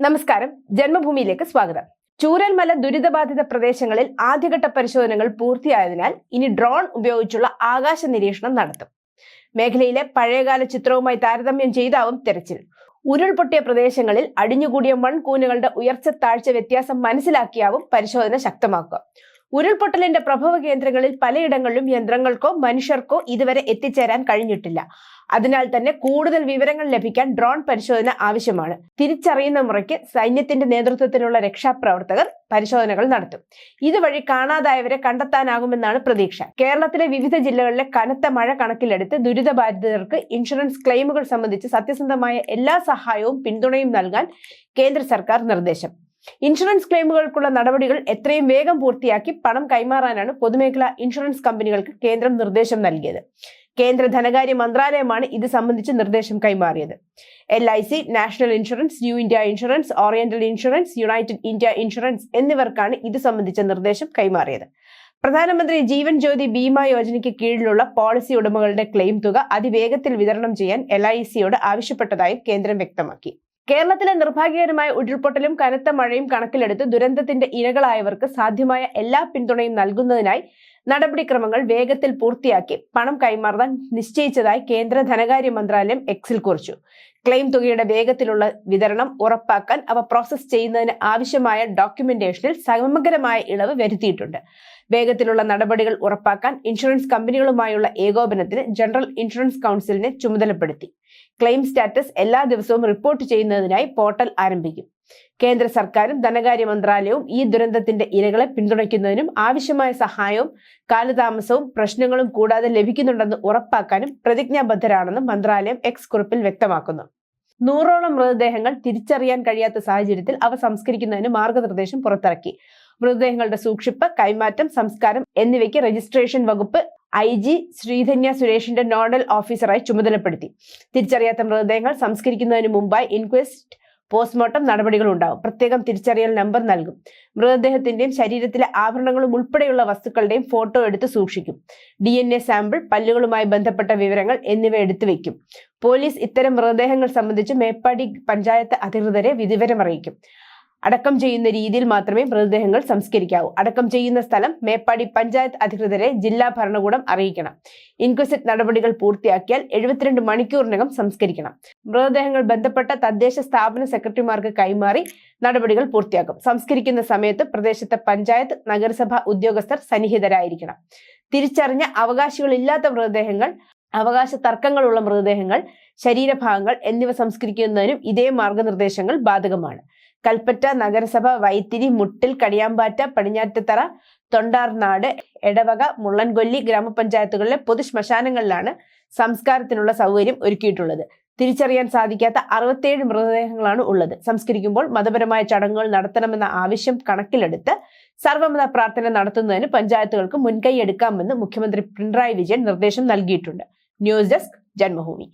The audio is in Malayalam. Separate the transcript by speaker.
Speaker 1: നമസ്കാരം. ജന്മഭൂമിയിലേക്ക് സ്വാഗതം. ചൂരൽമല ദുരിതബാധിത പ്രദേശങ്ങളിൽ ആദ്യഘട്ട പരിശോധനകൾ പൂർത്തിയായതിനാൽ ഇനി ഡ്രോൺ ഉപയോഗിച്ചുള്ള ആകാശ നിരീക്ഷണം നടത്തും. മേഖലയിലെ പഴയകാല ചിത്രവുമായി താരതമ്യം ചെയ്താവും തെരച്ചിൽ. ഉരുൾപൊട്ടിയ പ്രദേശങ്ങളിൽ അടിഞ്ഞുകൂടിയ മൺകൂനുകളുടെ ഉയർച്ച താഴ്ച വ്യത്യാസം മനസ്സിലാക്കിയാവും പരിശോധന ശക്തമാക്കുക. ഉരുൾപൊട്ടലിന്റെ പ്രഭവ കേന്ദ്രങ്ങളിൽ പലയിടങ്ങളിലും യന്ത്രങ്ങൾക്കോ മനുഷ്യർക്കോ ഇതുവരെ എത്തിച്ചേരാൻ കഴിഞ്ഞിട്ടില്ല. അതിനാൽ തന്നെ കൂടുതൽ വിവരങ്ങൾ ലഭിക്കാൻ ഡ്രോൺ പരിശോധന ആവശ്യമാണ്. തിരിച്ചറിയുന്ന മുറയ്ക്ക് സൈന്യത്തിന്റെ നേതൃത്വത്തിലുള്ള രക്ഷാപ്രവർത്തകർ പരിശോധനകൾ നടത്തും. ഇതുവഴി കാണാതായവരെ കണ്ടെത്താനാകുമെന്നാണ് പ്രതീക്ഷ. കേരളത്തിലെ വിവിധ ജില്ലകളിലെ കനത്ത മഴ കണക്കിലെടുത്ത് ദുരിതബാധിതർക്ക് ഇൻഷുറൻസ് ക്ലെയിമുകൾ സംബന്ധിച്ച് സത്യസന്ധമായ എല്ലാ സഹായവും പിന്തുണയും നൽകാൻ കേന്ദ്ര സർക്കാർ നിർദ്ദേശം. ഇൻഷുറൻസ് ക്ലെയിമുകൾക്കുള്ള നടപടികൾ എത്രയും വേഗം പൂർത്തിയാക്കി പണം കൈമാറാനാണ് പൊതുമേഖലാ ഇൻഷുറൻസ് കമ്പനികൾക്ക് കേന്ദ്രം നിർദ്ദേശം നൽകിയത് കേന്ദ്ര ധനകാര്യ മന്ത്രാലയമാണ് ഇത് സംബന്ധിച്ച് നിർദ്ദേശം കൈമാറിയത് L I C national insurance new India insurance oriental insurance united India insurance എന്നിവർക്കാണ് ഇത് സംബന്ധിച്ച നിർദ്ദേശം കൈമാറിയത് പ്രധാനമന്ത്രി ജീവൻ ജ്യോതി ബീമ യോജനയ്ക്ക് കീഴിലുള്ള പോളിസി ഉടമകളുടെ ക്ലെയിം തുക അതിവേഗത്തിൽ വിതരണം ചെയ്യാൻ എൽ ആവശ്യപ്പെട്ടതായും കേന്ദ്രം വ്യക്തമാക്കി കേരളത്തിലെ നിർഭാഗ്യകരമായ ഉരുൾപൊട്ടലും കനത്ത മഴയും കണക്കിലെടുത്ത് ദുരന്തത്തിന്റെ ഇരകളായവർക്ക് സാധ്യമായ എല്ലാ പിന്തുണയും നൽകുന്നതിനായി നടപടിക്രമങ്ങൾ വേഗത്തിൽ പൂർത്തിയാക്കി പണം കൈമാറാൻ നിശ്ചയിച്ചതായി കേന്ദ്ര ധനകാര്യ മന്ത്രാലയം എക്സിൽ കുറിച്ചു. ക്ലെയിം തുകയുടെ വേഗത്തിലുള്ള വിതരണം ഉറപ്പാക്കാൻ അവ പ്രോസസ് ചെയ്യുന്നതിന് ആവശ്യമായ ഡോക്യുമെന്റേഷനിൽ സമഗ്രമായ ഇളവ് വരുത്തിയിട്ടുണ്ട്. വേഗത്തിലുള്ള നടപടികൾ ഉറപ്പാക്കാൻ ഇൻഷുറൻസ് കമ്പനികളുമായുള്ള ഏകോപനത്തിന് ജനറൽ ഇൻഷുറൻസ് കൗൺസിലിനെ ചുമതലപ്പെടുത്തി. ക്ലെയിം സ്റ്റാറ്റസ് എല്ലാ ദിവസവും റിപ്പോർട്ട് ചെയ്യുന്നതിനായി പോർട്ടൽ ആരംഭിക്കും. കേന്ദ്ര സർക്കാരും ധനകാര്യ മന്ത്രാലയവും ഈ ദുരന്തത്തിന്റെ ഇരകളെ പിന്തുണയ്ക്കുന്നതിനും ആവശ്യമായ സഹായവും കാലതാമസവും പ്രശ്നങ്ങളും കൂടാതെ ലഭിക്കുന്നുണ്ടെന്ന് ഉറപ്പാക്കാനും പ്രതിജ്ഞാബദ്ധരാണെന്ന് മന്ത്രാലയം എക്സ് കുറിപ്പിൽ വ്യക്തമാക്കുന്നു. നൂറോളം മൃതദേഹങ്ങൾ തിരിച്ചറിയാൻ കഴിയാത്ത സാഹചര്യത്തിൽ അവ സംസ്കരിക്കുന്നതിന് മാർഗനിർദ്ദേശം പുറത്തിറക്കി. മൃതദേഹങ്ങളുടെ സൂക്ഷിപ്പ് കൈമാറ്റം സംസ്കാരം എന്നിവയ്ക്ക് രജിസ്ട്രേഷൻ വകുപ്പ് ഐ ജി ശ്രീധന്യ സുരേഷിന്റെ നോഡൽ ഓഫീസറായി ചുമതലപ്പെടുത്തി. തിരിച്ചറിയാത്ത മൃതദേഹങ്ങൾ സംസ്കരിക്കുന്നതിന് മുമ്പായി ഇൻക്വസ്റ്റ് പോസ്റ്റ്മോർട്ടം നടപടികൾ ഉണ്ടാവും. പ്രത്യേകം തിരിച്ചറിയൽ നമ്പർ നൽകും. മൃതദേഹത്തിന്റെയും ശരീരത്തിലെ ആഭരണങ്ങളും ഉൾപ്പെടെയുള്ള വസ്തുക്കളുടെയും ഫോട്ടോ എടുത്ത് സൂക്ഷിക്കും. ഡി സാമ്പിൾ പല്ലുകളുമായി ബന്ധപ്പെട്ട വിവരങ്ങൾ എന്നിവ എടുത്തു വെക്കും. പോലീസ് ഇത്തരം മൃതദേഹങ്ങൾ സംബന്ധിച്ച് മേപ്പാടി പഞ്ചായത്ത് അധികൃതരെ വിവരമറിയിക്കും. അടക്കം ചെയ്യുന്ന രീതിയിൽ മാത്രമേ മൃതദേഹങ്ങൾ സംസ്കരിക്കാവൂ. അടക്കം ചെയ്യുന്ന സ്ഥലം മേപ്പാടി പഞ്ചായത്ത് അധികൃതരെ ജില്ലാ ഭരണകൂടം അറിയിക്കണം. ഇൻക്വസിറ്റ് നടപടികൾ പൂർത്തിയാക്കിയാൽ എഴുപത്തിരണ്ട് മണിക്കൂറിനകം സംസ്കരിക്കണം. മൃതദേഹങ്ങൾ ബന്ധപ്പെട്ട തദ്ദേശ സ്ഥാപന സെക്രട്ടറിമാർക്ക് കൈമാറി നടപടികൾ പൂർത്തിയാക്കും. സംസ്കരിക്കുന്ന സമയത്ത് പ്രദേശത്തെ പഞ്ചായത്ത് നഗരസഭ ഉദ്യോഗസ്ഥർ സന്നിഹിതരായിരിക്കണം. തിരിച്ചറിഞ്ഞ അവകാശികളില്ലാത്ത മൃതദേഹങ്ങൾ അവകാശ തർക്കങ്ങളുള്ള മൃതദേഹങ്ങൾ ശരീരഭാഗങ്ങൾ എന്നിവ സംസ്കരിക്കുന്നതിനും ഇതേ മാർഗനിർദ്ദേശങ്ങൾ ബാധകമാണ്. കൽപ്പറ്റ നഗരസഭ വൈത്തിരി മുട്ടിൽ കടിയാമ്പാറ്റ പടിഞ്ഞാറ്റത്തറ തൊണ്ടാർനാട് എടവക മുള്ളൻകൊല്ലി ഗ്രാമപഞ്ചായത്തുകളിലെ പൊതു ശ്മശാനങ്ങളിലാണ് സംസ്കാരത്തിനുള്ള സൗകര്യം ഒരുക്കിയിട്ടുള്ളത്. തിരിച്ചറിയാൻ സാധിക്കാത്ത അറുപത്തേഴ് മൃതദേഹങ്ങളാണ് ഉള്ളത്. സംസ്കരിക്കുമ്പോൾ മതപരമായ ചടങ്ങുകൾ നടത്തണമെന്ന ആവശ്യം കണക്കിലെടുത്ത് സർവമത പ്രാർത്ഥന നടത്തുന്നതിന് പഞ്ചായത്തുകൾക്ക് മുൻകൈ എടുക്കാമെന്ന് മുഖ്യമന്ത്രി പിണറായി വിജയൻ നിർദ്ദേശം നൽകിയിട്ടുണ്ട്. News desk Janmabhumi.